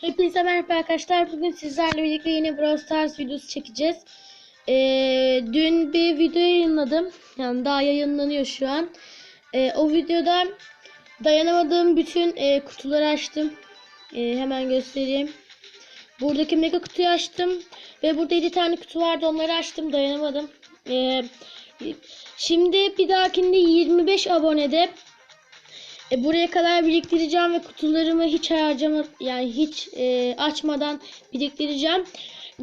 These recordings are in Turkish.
Hepinize merhaba arkadaşlar. Bugün sizlerle birlikte yeni Brawl Stars videosu çekeceğiz. Ee, dün bir video yayınladım. Yani daha yayınlanıyor şu an. Ee, o videoda dayanamadığım bütün e, kutuları açtım. Ee, hemen göstereyim. Buradaki mega kutuyu açtım. Ve burada 7 tane kutu vardı. Onları açtım. Dayanamadım. Ee, şimdi bir dahakinde 25 abonede e, buraya kadar biriktireceğim ve kutularımı hiç harcama yani hiç e, açmadan biriktireceğim.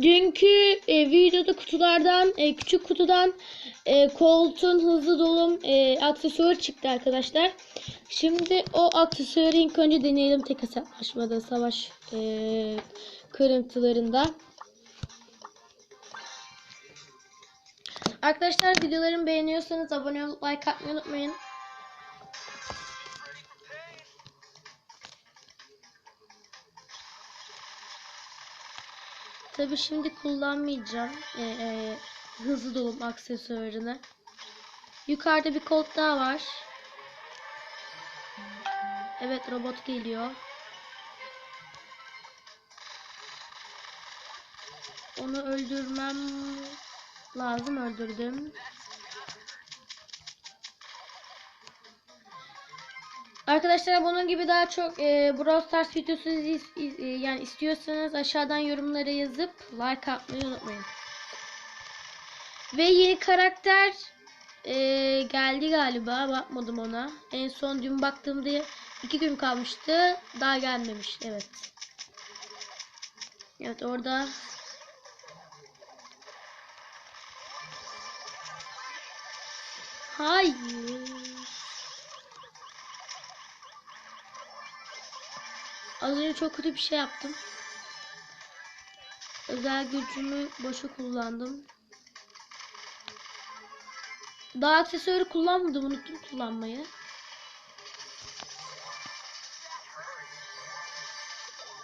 Dünkü e, videoda kutulardan e, küçük kutudan e, koltuğun hızlı dolum e, aksesuarı çıktı arkadaşlar. Şimdi o aksesuarı ilk önce deneyelim tek hesaplaşmada savaş e, kırıntılarında. Arkadaşlar videolarımı beğeniyorsanız abone olup like atmayı unutmayın. Tabi şimdi kullanmayacağım e, e, hızlı dolum aksesuarını. Yukarıda bir kolt daha var. Evet robot geliyor. Onu öldürmem lazım öldürdüm. Arkadaşlar bunun gibi daha çok e, Brawl Stars videosu iz, iz- e, yani istiyorsanız aşağıdan yorumlara yazıp like atmayı unutmayın. Ve yeni karakter e, geldi galiba bakmadım ona. En son dün baktığımda iki gün kalmıştı daha gelmemiş evet. Evet orada Hayır. Az önce çok kötü bir şey yaptım. Özel gücümü boşa kullandım. Daha aksesuarı kullanmadım. Unuttum kullanmayı.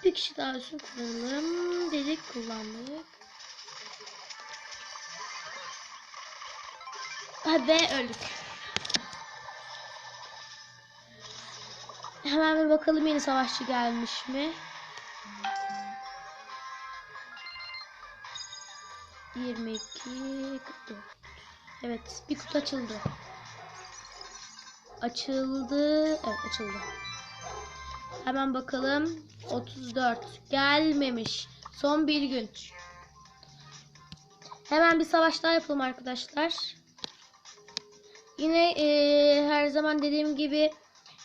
Bir kişi daha olsun kullanalım. Dedik kullandık. Ve öldük. Hemen bir bakalım yeni savaşçı gelmiş mi? 22 44. Evet, bir kutu açıldı. Açıldı. Evet, açıldı. Hemen bakalım. 34. Gelmemiş. Son bir gün. Hemen bir savaş daha yapalım arkadaşlar. Yine eee, her zaman dediğim gibi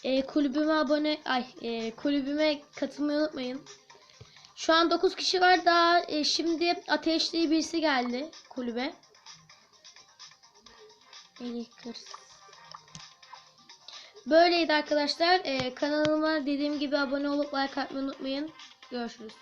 e, kulübüme abone ay e, kulübüme katılmayı unutmayın. Şu an 9 kişi var daha e, şimdi ateşli birisi geldi kulübe. Böyleydi arkadaşlar. E, kanalıma dediğim gibi abone olup like atmayı unutmayın. Görüşürüz.